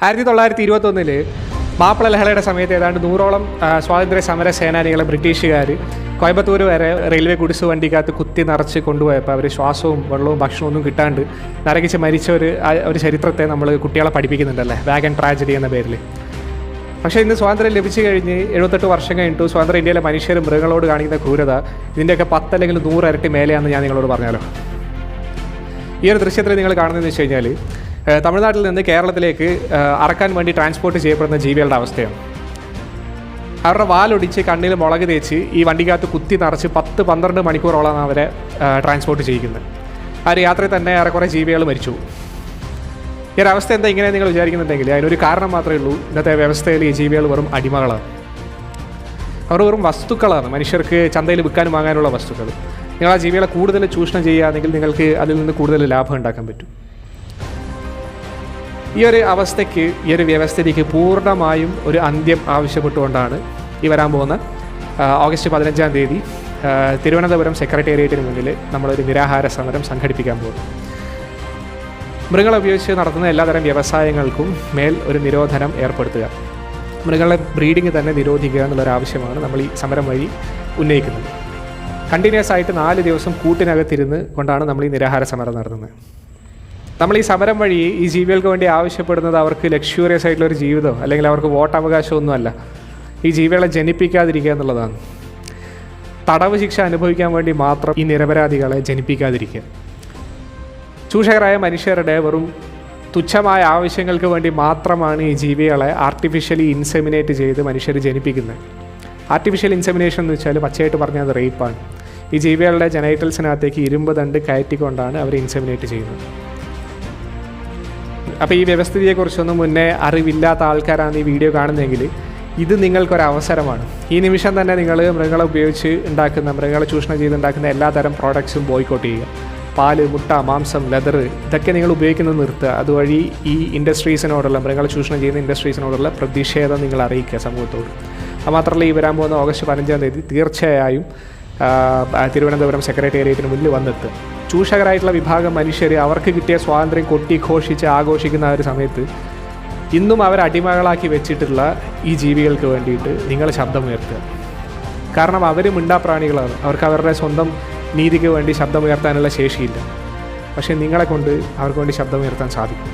ആയിരത്തി തൊള്ളായിരത്തി ഇരുപത്തൊന്നിൽ മാപ്പിള ലഹളയുടെ സമയത്ത് ഏതാണ്ട് നൂറോളം സ്വാതന്ത്ര്യ സമര സേനാനികളെ ബ്രിട്ടീഷുകാർ കോയമ്പത്തൂർ വരെ റെയിൽവേ ഗുഡ്സ് വണ്ടിക്കകത്ത് കുത്തി നിറച്ച് കൊണ്ടുപോയപ്പോൾ അവർ ശ്വാസവും വെള്ളവും ഭക്ഷണവും ഒന്നും കിട്ടാണ്ട് നരകിച്ച് മരിച്ച ഒരു ഒരു ചരിത്രത്തെ നമ്മൾ കുട്ടികളെ പഠിപ്പിക്കുന്നുണ്ടല്ലേ? വാഗൻ ട്രാജഡി എന്ന പേരിൽ പക്ഷേ ഇന്ന് സ്വാതന്ത്ര്യം ലഭിച്ചു കഴിഞ്ഞ് എഴുപത്തെട്ട് വർഷം കഴിഞ്ഞിട്ട് സ്വാതന്ത്ര്യ ഇന്ത്യയിലെ മനുഷ്യരും മൃഗങ്ങളോട് കാണിക്കുന്ന ക്രൂരത ഇതിന്റെയൊക്കെ പത്തല്ലെങ്കിൽ നൂറ് ഇരട്ടി മേലെയാണെന്ന് ഞാൻ നിങ്ങളോട് പറഞ്ഞാലോ? ഈ ഒരു ദൃശ്യത്തിൽ നിങ്ങൾ കാണുന്നതെന്ന് വെച്ച് കഴിഞ്ഞാൽ തമിഴ്നാട്ടിൽ നിന്ന് കേരളത്തിലേക്ക് അറക്കാൻ വേണ്ടി ട്രാൻസ്പോർട്ട് ചെയ്യപ്പെടുന്ന ജീവികളുടെ അവസ്ഥയാണ്. അവരുടെ വാലൊടിച്ച് കണ്ണിൽ മുളക് തേച്ച് ഈ വണ്ടിക്കകത്ത് കുത്തി നിറച്ച് പത്ത് പന്ത്രണ്ട് മണിക്കൂറോളമാണ് അവരെ ട്രാൻസ്പോർട്ട് ചെയ്യിക്കുന്നത്. ആ ഒരു യാത്രയിൽ തന്നെ ഏറെക്കുറെ ജീവികൾ മരിച്ചു. ഈ ഒരു അവസ്ഥ എന്താ ഇങ്ങനെ നിങ്ങൾ വിചാരിക്കുന്നുണ്ടെങ്കിൽ? അതിനൊരു കാരണം മാത്രമേ ഉള്ളൂ. ഇന്നത്തെ വ്യവസ്ഥയിൽ ഈ ജീവികൾ വെറും അടിമകളാണ്. അവർ വെറും വസ്തുക്കളാണ്. മനുഷ്യർക്ക് ചന്തയിൽ വിൽക്കാനും വാങ്ങാനുള്ള വസ്തുക്കൾ. നിങ്ങൾ ആ ജീവികളെ കൂടുതൽ ചൂഷണം ചെയ്യുകയാണെങ്കിൽ നിങ്ങൾക്ക് അതിൽ നിന്ന് കൂടുതൽ ലാഭം ഉണ്ടാക്കാൻ പറ്റും. ഈ ഒരു അവസ്ഥയ്ക്ക് ഈ ഒരു വ്യവസ്ഥിതിക്ക് പൂർണമായും ഒരു അന്ത്യം ആവശ്യപ്പെട്ടുകൊണ്ടാണ് ഈ വരാൻ പോകുന്ന ഓഗസ്റ്റ് പതിനഞ്ചാം തീയതി തിരുവനന്തപുരം സെക്രട്ടേറിയറ്റിന് മുന്നിൽ നമ്മളൊരു നിരാഹാര സമരം സംഘടിപ്പിക്കാൻ പോകുന്നു. മൃഗങ്ങളെ ഉപയോഗിച്ച് നടത്തുന്ന എല്ലാതരം വ്യവസായങ്ങൾക്കും മേൽ ഒരു നിരോധനം ഏർപ്പെടുത്തുക. മൃഗങ്ങളെ ബ്രീഡിംഗ് തന്നെ നിരോധിക്കുക എന്നുള്ളൊരാവശ്യമാണ് നമ്മൾ ഈ സമരം വഴി ഉന്നയിക്കുന്നത്. കണ്ടിന്യൂസ് ആയിട്ട് നാല് ദിവസം കൂട്ടിനകത്തിരുന്ന് കൊണ്ടാണ് നമ്മൾ ഈ നിരാഹാര സമരം നടത്തുന്നത്. നമ്മൾ ഈ സമരം വഴി ഈ ജീവികൾക്ക് വേണ്ടി ആവശ്യപ്പെടുന്നത് അവർക്ക് ലക്ഷ്വറിയസ് ആയിട്ടുള്ള ഒരു ജീവിതം അല്ലെങ്കിൽ അവർക്ക് വോട്ടവകാശമൊന്നുമല്ല. ഈ ജീവികളെ ജനിപ്പിക്കാതിരിക്കുക എന്നുള്ളതാണ്. തടവ് ശിക്ഷ അനുഭവിക്കാൻ വേണ്ടി മാത്രം ഈ നിരപരാധികളെ ജനിപ്പിക്കാതിരിക്കുക. ചൂഷകരായ മനുഷ്യരുടെ വെറും തുച്ഛമായ ആവശ്യങ്ങൾക്ക് വേണ്ടി മാത്രമാണ് ഈ ജീവികളെ ആർട്ടിഫിഷ്യലി ഇൻസെമിനേറ്റ് ചെയ്ത് മനുഷ്യർ ജനിപ്പിക്കുന്നത്. ആർട്ടിഫിഷ്യൽ ഇൻസെമിനേഷൻ എന്ന് വെച്ചാൽ പച്ചയായിട്ട് പറഞ്ഞാൽ അത് റേപ്പാണ് ഈ ജീവികളുടെ ജനൈറ്റൽസിനകത്തേക്ക് ഇരുമ്പ് ദണ്ട് കയറ്റിക്കൊണ്ടാണ് അവർ ഇൻസെമിനേറ്റ് ചെയ്യുന്നത്. അപ്പോൾ ഈ വ്യവസ്ഥിതിയെക്കുറിച്ചൊന്നും മുന്നേ അറിവില്ലാത്ത ആൾക്കാരാണ് ഈ വീഡിയോ കാണുന്നതെങ്കിൽ ഇത് നിങ്ങൾക്കൊരവസരമാണ്. ഈ നിമിഷം തന്നെ നിങ്ങൾ മൃഗങ്ങളെ ഉപയോഗിച്ച് ഉണ്ടാക്കുന്ന മൃഗങ്ങളെ ചൂഷണം ചെയ്ത് ഉണ്ടാക്കുന്ന എല്ലാ തരം പ്രോഡക്ട്സും ബോയ്ക്കോട്ട് ചെയ്യുക. പാൽ മുട്ട മാംസം ലെതർ ഇതൊക്കെ നിങ്ങൾ ഉപയോഗിക്കുന്നത് നിർത്തുക. അതുവഴി ഈ ഇൻഡസ്ട്രീസിനോടുള്ള മൃഗങ്ങളെ ചൂഷണം ചെയ്യുന്ന ഇൻഡസ്ട്രീസിനോടുള്ള പ്രതിഷേധം നിങ്ങൾ അറിയിക്കുക സമൂഹത്തോട്. അത് മാത്രമല്ല ഈ വരാൻ പോകുന്ന ഓഗസ്റ്റ് പതിനഞ്ചാം തീയതി തീർച്ചയായും തിരുവനന്തപുരം സെക്രട്ടേറിയറ്റിന് മുന്നിൽ വന്നെത്തുക. ചൂഷകരായിട്ടുള്ള വിഭാഗം മനുഷ്യർ അവർക്ക് കിട്ടിയ സ്വാതന്ത്ര്യം കൊട്ടിഘോഷിച്ച് ആഘോഷിക്കുന്ന ആ ഒരു സമയത്ത് ഇന്നും അവർ അടിമകളാക്കി വെച്ചിട്ടുള്ള ഈ ജീവികൾക്ക് വേണ്ടിയിട്ട് നിങ്ങൾ ശബ്ദമുയർത്തുക കാരണം അവർ മിണ്ടാപ്രാണികളാണ് അവർക്ക് അവരുടെ സ്വന്തം നീതിക്ക് വേണ്ടി ശബ്ദമുയർത്താനുള്ള ശേഷിയില്ല. പക്ഷേ നിങ്ങളെ കൊണ്ട് അവർക്ക് വേണ്ടി ശബ്ദമുയർത്താൻ സാധിക്കും.